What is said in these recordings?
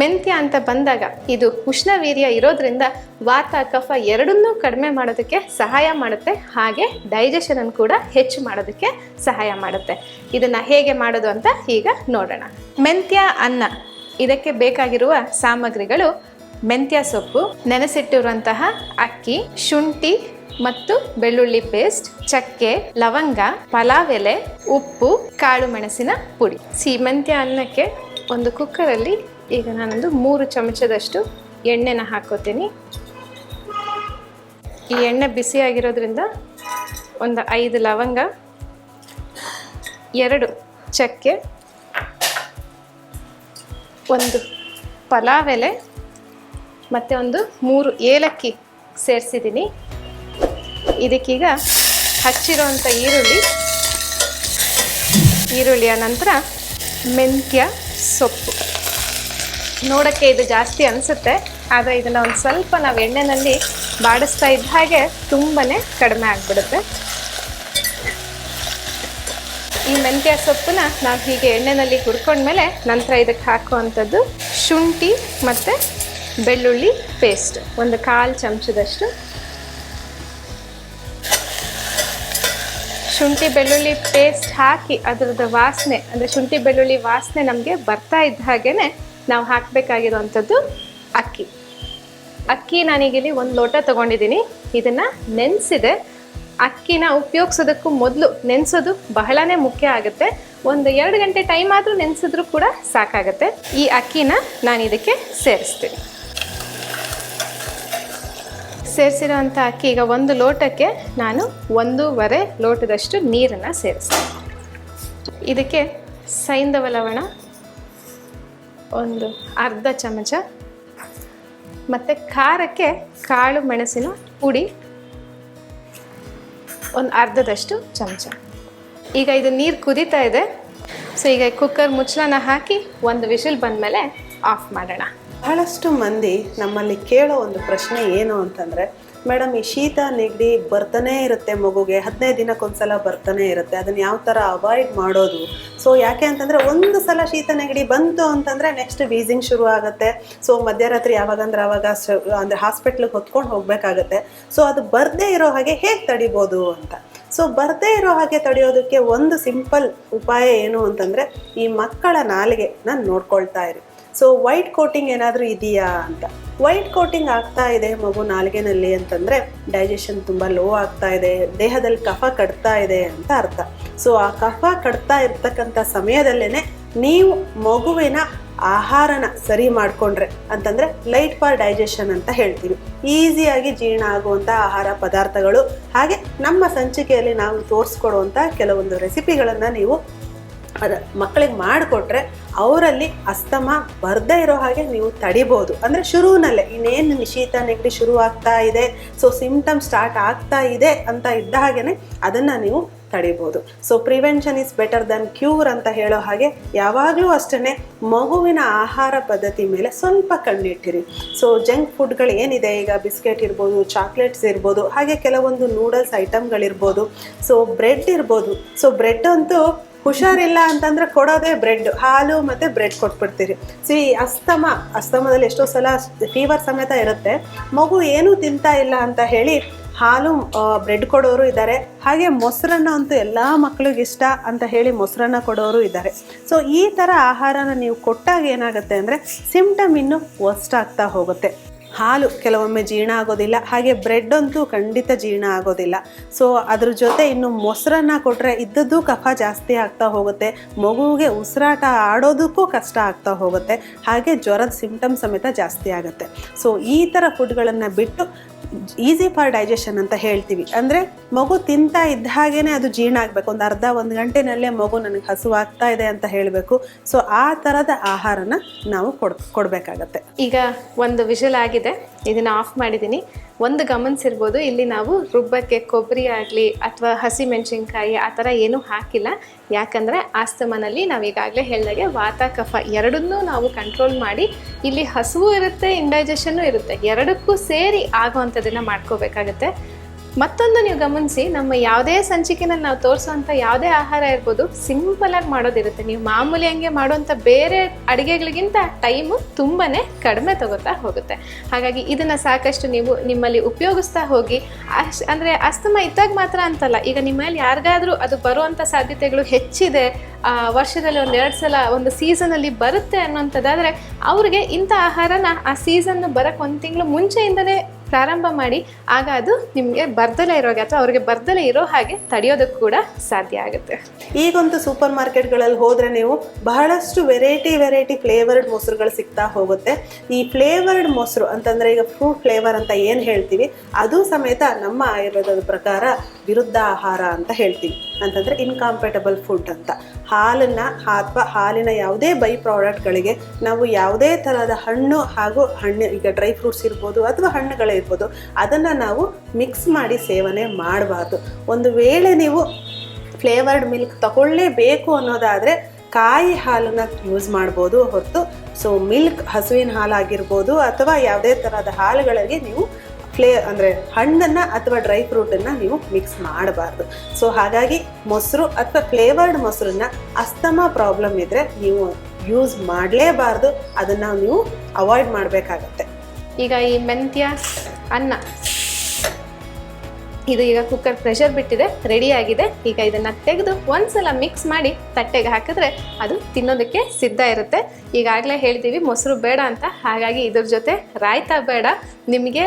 ಮೆಂತ್ಯ ಅಂತ ಬಂದಾಗ ಇದು ಉಷ್ಣವೀರ್ಯ ಇರೋದ್ರಿಂದ ವಾತ ಕಫ ಎರಡನ್ನೂ ಕಡಿಮೆ ಮಾಡೋದಕ್ಕೆ ಸಹಾಯ ಮಾಡುತ್ತೆ. ಹಾಗೆ ಡೈಜೆಷನ್ ಅನ್ನು ಕೂಡ ಹೆಚ್ಚು ಮಾಡೋದಕ್ಕೆ ಸಹಾಯ ಮಾಡುತ್ತೆ. ಇದನ್ನ ಹೇಗೆ ಮಾಡೋದು ಅಂತ ಈಗ ನೋಡೋಣ. ಮೆಂತ್ಯ ಅನ್ನ, ಇದಕ್ಕೆ ಬೇಕಾಗಿರುವ ಸಾಮಗ್ರಿಗಳು ಮೆಂತ್ಯ ಸೊಪ್ಪು, ನೆನೆಸಿಟ್ಟಿರುವಂತಹ ಅಕ್ಕಿ, ಶುಂಠಿ ಮತ್ತು ಬೆಳ್ಳುಳ್ಳಿ ಪೇಸ್ಟ್ ಚಕ್ಕೆ, ಲವಂಗ ಪಲಾವ್ ಎಲೆ ಉಪ್ಪು, ಕಾಳು ಮೆಣಸಿನ ಪುಡಿ. ಸಿ, ಮೆಂತ್ಯ ಅನ್ನಕ್ಕೆ ಒಂದು ಕುಕ್ಕರಲ್ಲಿ ಈಗ ನಾನೊಂದು ಮೂರು ಚಮಚದಷ್ಟು ಎಣ್ಣೆನ ಹಾಕೋತೀನಿ. ಈ ಎಣ್ಣೆ ಬಿಸಿಯಾಗಿರೋದ್ರಿಂದ ಒಂದು ಐದು ಲವಂಗ, ಎರಡು ಚಕ್ಕೆ, ಒಂದು ಪಲಾವ್ ಎಲೆ ಮತ್ತು ಒಂದು ಮೂರು ಏಲಕ್ಕಿ ಸೇರಿಸಿದ್ದೀನಿ. ಇದಕ್ಕೀಗ ಹಚ್ಚಿರೋಂಥ ಈರುಳ್ಳಿ, ಈರುಳ್ಳಿಯ ನಂತರ ಮೆಂತ್ಯ ಸೊಪ್ಪು. ನೋಡೋಕ್ಕೆ ಇದು ಜಾಸ್ತಿ ಅನಿಸುತ್ತೆ, ಆದರೆ ಇದನ್ನು ಒಂದು ಸ್ವಲ್ಪ ನಾವು ಎಣ್ಣೆಯಲ್ಲಿ ಬಾಡಿಸ್ತಾ ಇದ್ದ ಹಾಗೆ ತುಂಬಾ ಕಡಿಮೆ ಆಗಿಬಿಡುತ್ತೆ. ಈ ಮೆಂತ್ಯ ಸೊಪ್ಪನ್ನ ನಾವು ಹೀಗೆ ಎಣ್ಣೆಯಲ್ಲಿ ಹುರ್ಕೊಂಡ್ಮೇಲೆ ನಂತರ ಇದಕ್ಕೆ ಹಾಕುವಂಥದ್ದು ಶುಂಠಿ ಮತ್ತು ಬೆಳ್ಳುಳ್ಳಿ ಪೇಸ್ಟ್ ಒಂದು ಕಾಲು ಚಮಚದಷ್ಟು. ಶುಂಠಿ ಬೆಳ್ಳುಳ್ಳಿ ಪೇಸ್ಟ್ ಹಾಕಿ ಅದರದ ವಾಸನೆ, ಅಂದರೆ ಶುಂಠಿ ಬೆಳ್ಳುಳ್ಳಿ ವಾಸನೆ ನಮಗೆ ಬರ್ತಾ ಇದ್ದ ಹಾಗೇನೆ ನಾವು ಹಾಕಬೇಕಾಗಿರುವಂಥದ್ದು ಅಕ್ಕಿ. ಅಕ್ಕಿ ನಾನೀಗಿಲ್ಲಿ ಒಂದು ಲೋಟ ತೊಗೊಂಡಿದ್ದೀನಿ. ಇದನ್ನು ನೆನೆಸಿದೆ. ಅಕ್ಕಿನ ಉಪಯೋಗಿಸೋದಕ್ಕೂ ಮೊದಲು ನೆನೆಸೋದು ಬಹಳನೇ ಮುಖ್ಯ ಆಗುತ್ತೆ. ಒಂದು ಎರಡು ಗಂಟೆ ಟೈಮ್ ಆದರೂ ನೆನೆಸಿದ್ರೂ ಕೂಡ ಸಾಕಾಗುತ್ತೆ. ಈ ಅಕ್ಕಿನ ನಾನು ಇದಕ್ಕೆ ಸೇರಿಸ್ತೀನಿ. ಸೇರಿಸಿರೋವಂಥ ಅಕ್ಕಿ ಈಗ ಒಂದು ಲೋಟಕ್ಕೆ ನಾನು ಒಂದೂವರೆ ಲೋಟದಷ್ಟು ನೀರನ್ನು ಸೇರಿಸ್ತೀನಿ. ಇದಕ್ಕೆ ಸೈಂಧವ ಲವಣ ಒಂದು ಅರ್ಧ ಚಮಚ. ಮತ್ತು ಖಾರಕ್ಕೆ ಕಾಳು ಮೆಣಸಿನ ಪುಡಿ. ಒಂದು ಅರ್ಧದಷ್ಟು ಚಮಚ. ಈಗ ಇದು ನೀರು ಕುದೀತಾ ಇದೆ. ಸೊ ಈಗ ಕುಕ್ಕರ್ ಮುಚ್ಚಳನ ಹಾಕಿ ಒಂದು ವಿಷಲ್ ಬಂದಮೇಲೆ ಆಫ್ ಮಾಡೋಣ. ಬಹಳಷ್ಟು ಮಂದಿ ನಮ್ಮಲ್ಲಿ ಕೇಳೋ ಒಂದು ಪ್ರಶ್ನೆ ಏನು ಅಂತಂದ್ರೆ ಮೇಡಮ್, ಈ ಶೀತ ನೆಗಡಿ ಬರ್ತಾನೆ ಇರುತ್ತೆ ಮಗುಗೆ. ಹದಿನೈದು ದಿನಕ್ಕೊಂದ್ಸಲ ಬರ್ತಾನೆ ಇರುತ್ತೆ. ಅದನ್ನ ಯಾವ ಥರ ಅವಾಯ್ಡ್ ಮಾಡೋದು? ಸೊ ಯಾಕೆ ಅಂತಂದರೆ ಒಂದು ಸಲ ಶೀತ ನೆಗಡಿ ಬಂತು ಅಂತಂದರೆ ನೆಕ್ಸ್ಟ್ ವೀಸಿಂಗ್ ಶುರು ಆಗುತ್ತೆ. ಸೊ ಮಧ್ಯರಾತ್ರಿ ಯಾವಾಗಂದ್ರೆ ಆವಾಗ ಅಂದರೆ ಹಾಸ್ಪಿಟ್ಲಿಗೆ ಹೊತ್ಕೊಂಡು ಹೋಗಬೇಕಾಗತ್ತೆ. ಸೊ ಅದು ಬರದೇ ಇರೋ ಹಾಗೆ ಹೇಗೆ ತಡಿಬೋದು ಅಂತ. ಸೊ ಬರದೇ ಇರೋ ಹಾಗೆ ತಡೆಯೋದಕ್ಕೆ ಒಂದು ಸಿಂಪಲ್ ಉಪಾಯ ಏನು ಅಂತಂದರೆ ಈ ಮಕ್ಕಳ ನಾಲಿಗೆ ನಾನು ನೋಡ್ಕೊಳ್ತಾ ಇರಿ. ಸೊ ವೈಟ್ ಕೋಟಿಂಗ್ ಏನಾದರೂ ಇದೆಯಾ ಅಂತ? ವೈಟ್ ಕೋಟಿಂಗ್ ಆಗ್ತಾ ಇದೆ ಮಗು ನಾಲ್ಗೆನಲ್ಲಿ ಅಂತಂದರೆ ಡೈಜೆಷನ್ ತುಂಬ ಲೋ ಆಗ್ತಾ ಇದೆ, ದೇಹದಲ್ಲಿ ಕಫ ಕಟ್ತಾ ಇದೆ ಅಂತ ಅರ್ಥ. ಸೊ ಆ ಕಫ ಕಟ್ತಾ ಇರ್ತಕ್ಕಂತ ಸಮಯದಲ್ಲೇನೆ ನೀವು ಮಗುವಿನ ಆಹಾರನ ಸರಿ ಮಾಡಿಕೊಂಡ್ರೆ ಅಂತಂದರೆ ಲೈಟ್ ಫಾರ್ ಡೈಜೆಷನ್ ಅಂತ ಹೇಳ್ತೀವಿ. ಈಸಿಯಾಗಿ ಜೀರ್ಣ ಆಗುವಂಥ ಆಹಾರ ಪದಾರ್ಥಗಳು. ಹಾಗೆ ನಮ್ಮ ಸಂಚಿಕೆಯಲ್ಲಿ ನಾವು ತೋರಿಸ್ಕೊಡುವಂಥ ಕೆಲವೊಂದು ರೆಸಿಪಿಗಳನ್ನು ನೀವು ಅದ ಮಕ್ಕಳಿಗೆ ಮಾಡಿಕೊಟ್ರೆ ಅವರಲ್ಲಿ ಅಸ್ತಮ ಬರ್ದೇ ಇರೋ ಹಾಗೆ ನೀವು ತಡಿಬೋದು. ಅಂದರೆ ಶುರುವಿನಲ್ಲೇ ಇನ್ನೇನು ನಿಶೀತ ನೆಗಡಿ ಶುರು ಆಗ್ತಾ ಇದೆ, ಸೊ ಸಿಮ್ಟಮ್ ಸ್ಟಾರ್ಟ್ ಆಗ್ತಾ ಇದೆ ಅಂತ ಇದ್ದ ಹಾಗೆಯೇ ಅದನ್ನು ನೀವು ತಡಿಬೋದು. So prevention is better than cure ಅಂತ ಹೇಳೋ ಹಾಗೆ ಯಾವಾಗಲೂ ಅಷ್ಟೇ ಮಗುವಿನ ಆಹಾರ ಪದ್ಧತಿ ಮೇಲೆ ಸ್ವಲ್ಪ ಕಣ್ಣಿಟ್ಟಿರಿ. ಸೊ ಜಂಕ್ ಫುಡ್ಗಳು ಏನಿದೆ ಈಗ ಬಿಸ್ಕೆಟ್ ಇರ್ಬೋದು, ಚಾಕ್ಲೇಟ್ಸ್ ಇರ್ಬೋದು, ಹಾಗೆ ಕೆಲವೊಂದು ನೂಡಲ್ಸ್ ಐಟಮ್ಗಳಿರ್ಬೋದು, ಸೊ ಬ್ರೆಡ್ ಇರ್ಬೋದು. ಸೊ ಬ್ರೆಡ್ ಅಂತೂ ಹುಷಾರಿಲ್ಲ ಅಂತಂದ್ರೆ ಕೊಡೋದೇ ಬ್ರೆಡ್ ಹಾಲು ಮತ್ತೆ ಬ್ರೆಡ್ ಕೊಟ್ಬಿಡ್ತೀರಿ. ಸಿ ಅಸ್ತಮ, ಅಸ್ತಮದಲ್ಲಿ ಎಷ್ಟೋ ಸಲ ಫೀವರ್ ಸಮೇತ ಇರುತ್ತೆ. ಮಗು ಏನೂ ತಿಂತಾ ಇಲ್ಲ ಅಂತ ಹೇಳಿ ಹಾಲು ಬ್ರೆಡ್ ಕೊಡೋರು ಇದ್ದಾರೆ. ಹಾಗೆ ಮೊಸರನ್ನ ಅಂತೂ ಎಲ್ಲ ಮಕ್ಕಳಿಗೆ ಇಷ್ಟ ಅಂತ ಹೇಳಿ ಮೊಸರನ್ನ ಕೊಡೋರು ಇದ್ದಾರೆ. ಸೊ ಈ ಥರ ಆಹಾರನ ನೀವು ಕೊಟ್ಟಾಗ ಏನಾಗುತ್ತೆ ಅಂದರೆ ಸಿಮ್ಟಮ್ ಇನ್ನೂ ವರ್ಸ್ಟ್ ಆಗ್ತಾ ಹೋಗುತ್ತೆ. ಹಾಲು ಕೆಲವೊಮ್ಮೆ ಜೀರ್ಣ ಆಗೋದಿಲ್ಲ. ಹಾಗೆ ಬ್ರೆಡ್ ಅಂತೂ ಖಂಡಿತ ಜೀರ್ಣ ಆಗೋದಿಲ್ಲ. ಸೊ ಅದ್ರ ಜೊತೆ ಇನ್ನು ಮೊಸರನ್ನ ಕೊಟ್ಟರೆ ಇದ್ದದ್ದು ಕಫ ಜಾಸ್ತಿ ಆಗ್ತಾ ಹೋಗುತ್ತೆ. ಮಗುವಿಗೆ ಉಸಿರಾಟ ಆಡೋದಕ್ಕೂ ಕಷ್ಟ ಆಗ್ತಾ ಹೋಗುತ್ತೆ. ಹಾಗೆ ಜ್ವರದ ಸಿಂಪ್ಟಮ್ ಸಮೇತ ಜಾಸ್ತಿ ಆಗುತ್ತೆ. ಸೊ ಈ ಥರ ಫುಡ್ಗಳನ್ನು ಬಿಟ್ಟು ಈಸಿ ಫಾರ್ ಡೈಜೆಷನ್ ಅಂತ ಹೇಳ್ತೀವಿ. ಅಂದರೆ ಮಗು ತಿಂತಾ ಇದ್ದ ಹಾಗೇನೆ ಅದು ಜೀರ್ಣ ಆಗಬೇಕು. ಒಂದು ಅರ್ಧ, ಒಂದು ಗಂಟೆನಲ್ಲೇ ಮಗು ನನಗೆ ಹಸುವಾಗ್ತಾ ಇದೆ ಅಂತ ಹೇಳಬೇಕು. ಸೊ ಆ ಥರದ ಆಹಾರನ ನಾವು ಕೊಡ್, ಕೊಡಬೇಕಾಗತ್ತೆ. ಈಗ ಒಂದು ವಿಷಲ್ ಆಗಿದೆ. ಇದನ್ನು ಆಫ್ ಮಾಡಿದ್ದೀನಿ ಒಂದು ಗಮನಿಸಿರ್ಬೋದು, ಇಲ್ಲಿ ನಾವು ರುಬ್ಬಕ್ಕೆ ಕೊಬ್ಬರಿ ಆಗಲಿ ಅಥವಾ ಹಸಿ ಮೆಣಸಿನ್ಕಾಯಿ ಆ ಥರ ಏನೂ ಹಾಕಿಲ್ಲ. ಯಾಕಂದರೆ ಆಸ್ತಮನಲ್ಲಿ ನಾವು ಈಗಾಗಲೇ ಹೇಳಿದಾಗೆ ವಾತ, ಕಫ ಎರಡನ್ನೂ ನಾವು ಕಂಟ್ರೋಲ್ ಮಾಡಿ ಇಲ್ಲಿ ಹಸುವು ಇರುತ್ತೆ ಇಂಡೈಜೆಷನ್ನು ಇರುತ್ತೆ. ಎರಡಕ್ಕೂ ಸೇರಿ ಆಗುವಂಥದ್ದನ್ನು ಮಾಡ್ಕೋಬೇಕಾಗತ್ತೆ. ಮತ್ತೊಂದು ನೀವು ಗಮನಿಸಿ, ನಮ್ಮ ಯಾವುದೇ ಸಂಚಿಕೆನಲ್ಲಿ ನಾವು ತೋರಿಸುವಂಥ ಯಾವುದೇ ಆಹಾರ ಇರ್ಬೋದು ಸಿಂಪಲ್ ಆಗಿ ಮಾಡೋದಿರುತ್ತೆ. ನೀವು ಮಾಮೂಲಿ ಹಂಗೆ ಮಾಡುವಂಥ ಬೇರೆ ಅಡುಗೆಗಳಿಗಿಂತ ಟೈಮು ತುಂಬಾ ಕಡಿಮೆ ತಗೋತಾ ಹೋಗುತ್ತೆ. ಹಾಗಾಗಿ ಇದನ್ನು ಸಾಕಷ್ಟು ನೀವು ನಿಮ್ಮಲ್ಲಿ ಉಪಯೋಗಿಸ್ತಾ ಹೋಗಿ, ಅಶ್ ಅಂದರೆ ಅಸ್ತಮ ಇದ್ದಾಗ ಮಾತ್ರ ಅಂತಲ್ಲ, ಈಗ ನಿಮ್ಮಲ್ಲಿ ಯಾರಿಗಾದರೂ ಅದು ಬರುವಂಥ ಸಾಧ್ಯತೆಗಳು ಹೆಚ್ಚಿದೆ ವರ್ಷದಲ್ಲಿ ಒಂದು ಎರಡು ಸಲ ಒಂದು ಸೀಸನಲ್ಲಿ ಬರುತ್ತೆ ಅನ್ನೋಂಥದ್ದಾದರೆ ಅವ್ರಿಗೆ ಇಂಥ ಆಹಾರನ ಆ ಸೀಸನ್ ಬರೋಕ್ಕೆ ಒಂದು ತಿಂಗಳು ಮುಂಚೆಯಿಂದಲೇ ಪ್ರಾರಂಭ ಮಾಡಿ, ಆಗ ಅದು ನಿಮಗೆ ಬರ್ದಲೇ ಇರೋಗೆ ಅಥವಾ ಅವ್ರಿಗೆ ಬರ್ದಲೇ ಇರೋ ಹಾಗೆ ತಡೆಯೋದಕ್ಕೆ ಕೂಡ ಸಾಧ್ಯ ಆಗುತ್ತೆ. ಈಗಂತೂ ಸೂಪರ್ ಮಾರ್ಕೆಟ್ಗಳಲ್ಲಿ ಹೋದರೆ ನೀವು ಬಹಳಷ್ಟು ವೆರೈಟಿ ವೆರೈಟಿ ಫ್ಲೇವರ್ಡ್ ಮೊಸರುಗಳು ಸಿಗ್ತಾ ಹೋಗುತ್ತೆ. ಈ ಫ್ಲೇವರ್ಡ್ ಮೊಸರು ಅಂತಂದರೆ ಈಗ ಫ್ರೂಟ್ ಫ್ಲೇವರ್ ಅಂತ ಏನು ಹೇಳ್ತೀವಿ, ಅದು ಸಮೇತ ನಮ್ಮ ಆಯುರ್ವೇದದ ಪ್ರಕಾರ ವಿರುದ್ಧ ಆಹಾರ ಅಂತ ಹೇಳ್ತೀವಿ. ಅಂತಂದರೆ ಇನ್ಕಾಂಪೇಟಬಲ್ ಫುಡ್ ಅಂತ. ಹಾಲನ್ನು ಅಥವಾ ಹಾಲಿನ ಯಾವುದೇ ಬೈ ಪ್ರಾಡಕ್ಟ್ಗಳಿಗೆ ನಾವು ಯಾವುದೇ ಥರದ ಹಣ್ಣು ಹಾಗೂ ಹಣ್ಣು, ಈಗ ಡ್ರೈ ಫ್ರೂಟ್ಸ್ ಇರ್ಬೋದು ಅಥವಾ ಹಣ್ಣುಗಳೇ ಇರ್ಬೋದು, ಅದನ್ನು ನಾವು ಮಿಕ್ಸ್ ಮಾಡಿ ಸೇವನೆ ಮಾಡಬಾರ್ದು. ಒಂದು ವೇಳೆ ನೀವು ಫ್ಲೇವರ್ಡ್ ಮಿಲ್ಕ್ ತಗೊಳ್ಳೇಬೇಕು ಅನ್ನೋದಾದರೆ ಕಾಯಿ ಹಾಲನ್ನು ಯೂಸ್ ಮಾಡ್ಬೋದು ಹೊರತು. ಸೊ ಮಿಲ್ಕ್ ಹಸುವಿನ ಹಾಲಾಗಿರ್ಬೋದು ಅಥವಾ ಯಾವುದೇ ಥರದ ಹಾಲುಗಳಿಗೆ ನೀವು ಫ್ಲೇ, ಅಂದರೆ ಹಣ್ಣನ್ನು ಅಥವಾ ಡ್ರೈ ಫ್ರೂಟನ್ನು ನೀವು ಮಿಕ್ಸ್ ಮಾಡಬಾರ್ದು. ಸೊ, ಹಾಗಾಗಿ ಮೊಸರು ಅಥವಾ ಫ್ಲೇವರ್ಡ್ ಮೊಸರನ್ನ ಅಸ್ತಮಾ ಪ್ರಾಬ್ಲಮ್ ಇದ್ದರೆ ನೀವು ಯೂಸ್ ಮಾಡಲೇಬಾರ್ದು. ಅದನ್ನು ನೀವು ಅವಾಯ್ಡ್ ಮಾಡಬೇಕಾಗತ್ತೆ. ಈಗ ಈ ಮೆಂತ್ಯ, ಅನ್ನ ಇದು ಈಗ ಕುಕ್ಕರ್ ಪ್ರೆಷರ್ ಬಿಟ್ಟಿದೆ ರೆಡಿ ಆಗಿದೆ. ಈಗ ಇದನ್ನ ತೆಗೆದು ಒಂದ್ಸಲ ಮಿಕ್ಸ್ ಮಾಡಿ ತಟ್ಟೆಗೆ ಹಾಕಿದ್ರೆ ಅದು ತಿನ್ನೋದಕ್ಕೆ ಸಿದ್ಧ ಇರುತ್ತೆ. ಈಗಾಗಲೇ ಹೇಳ್ತೀವಿ, ಮೊಸರು ಬೇಡ ಅಂತ. ಹಾಗಾಗಿ ಇದ್ರ ಜೊತೆ ರಾಯ್ತಾ ಬೇಡ. ನಿಮಗೆ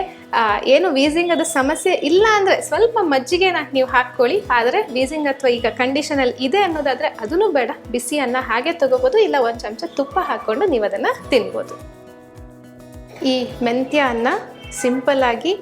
ಏನು ವೀಸಿಂಗ್ ಅದು ಸಮಸ್ಯೆ ಇಲ್ಲ ಅಂದರೆ ಸ್ವಲ್ಪ ಮಜ್ಜಿಗೆನ ನೀವು ಹಾಕ್ಕೊಳ್ಳಿ. ಆದರೆ ವೀಸಿಂಗ್ ಅಥವಾ ಈಗ ಕಂಡೀಷನಲ್ಲಿ ಇದೆ ಅನ್ನೋದಾದರೆ ಅದೂ ಬೇಡ. ಬಿಸಿ ಅನ್ನ ಹಾಗೆ ತಗೋಬೋದು, ಇಲ್ಲ ಒಂದು ಚಮಚ ತುಪ್ಪ ಹಾಕ್ಕೊಂಡು ನೀವು ಅದನ್ನು ತಿನ್ಬೋದು. ಈ ಮೆಂತ್ಯ ಅನ್ನ ಸಿಂಪಲ್ ಆಗಿ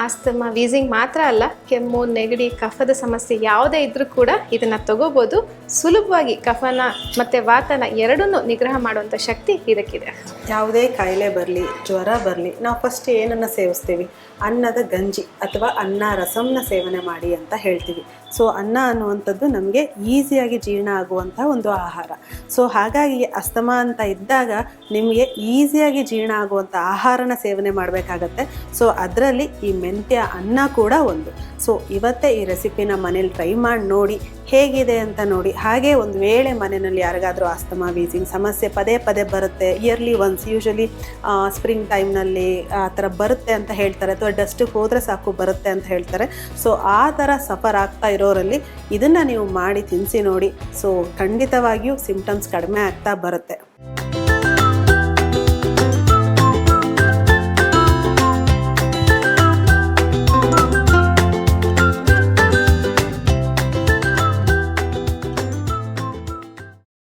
ಆಸ್ತಮ ವೀಸಿಂಗ್ ಮಾತ್ರ ಅಲ್ಲ ಕೆಮ್ಮು ನೆಗಡಿ ಕಫದ ಸಮಸ್ಯೆ ಯಾವುದೇ ಇದ್ರೂ ಕೂಡ ಇದನ್ನು ತಗೋಬೋದು. ಸುಲಭವಾಗಿ ಕಫನ ಮತ್ತು ವಾತನ ಎರಡನ್ನೂ ನಿಗ್ರಹ ಮಾಡುವಂಥ ಶಕ್ತಿ ಇದಕ್ಕಿದೆ. ಯಾವುದೇ ಕಾಯಿಲೆ ಬರಲಿ, ಜ್ವರ ಬರಲಿ, ನಾವು ಫಸ್ಟ್ ಏನನ್ನು ಸೇವಿಸ್ತೀವಿ? ಅನ್ನದ ಗಂಜಿ ಅಥವಾ ಅನ್ನ ರಸಂನ ಸೇವನೆ ಮಾಡಿ ಅಂತ ಹೇಳ್ತೀವಿ. ಸೊ ಅನ್ನ ಅನ್ನುವಂಥದ್ದು ನಮಗೆ ಈಸಿಯಾಗಿ ಜೀರ್ಣ ಆಗುವಂಥ ಒಂದು ಆಹಾರ. ಸೊ ಹಾಗಾಗಿ ಅಸ್ತಮ ಅಂತ ಇದ್ದಾಗ ನಿಮಗೆ ಈಸಿಯಾಗಿ ಜೀರ್ಣ ಆಗುವಂಥ ಆಹಾರನ ಸೇವನೆ ಮಾಡಬೇಕಾಗತ್ತೆ. ಸೊ ಅದರಲ್ಲಿ ಈ ಮೆಂತ್ಯ ಅನ್ನ ಕೂಡ ಒಂದು. ಸೊ ಇವತ್ತೇ ಈ ರೆಸಿಪಿನ ಮನೇಲಿ ಟ್ರೈ ಮಾಡಿ ನೋಡಿ ಹೇಗಿದೆ ಅಂತ ನೋಡಿ. ಹಾಗೆ ಒಂದು ವೇಳೆ ಮನೆಯಲ್ಲಿ ಯಾರಿಗಾದರೂ ಆಸ್ತಮಾ, ವೀಸಿಂಗ್ ಸಮಸ್ಯೆ ಪದೇ ಪದೇ ಬರುತ್ತೆ ಇಯರ್ಲಿ ಒನ್ಸ್ ಯೂಶಲಿ ಸ್ಪ್ರಿಂಗ್ ಟೈಮ್ನಲ್ಲಿ ಆ ಥರ ಬರುತ್ತೆ ಅಂತ ಹೇಳ್ತಾರೆ, ಅಥವಾ ಡಸ್ಟಿಗೆ ಹೋದರೆ ಸಾಕು ಬರುತ್ತೆ ಅಂತ ಹೇಳ್ತಾರೆ. ಸೊ ಆ ಥರ ಸಫರ್ ಆಗ್ತಾ ಇರೋರಲ್ಲಿ ಇದನ್ನು ನೀವು ಮಾಡಿ ತಿನ್ನಿಸಿ ನೋಡಿ. ಸೊ ಖಂಡಿತವಾಗಿಯೂ ಸಿಂಪ್ಟಮ್ಸ್ ಕಡಿಮೆ ಆಗ್ತಾ ಬರುತ್ತೆ.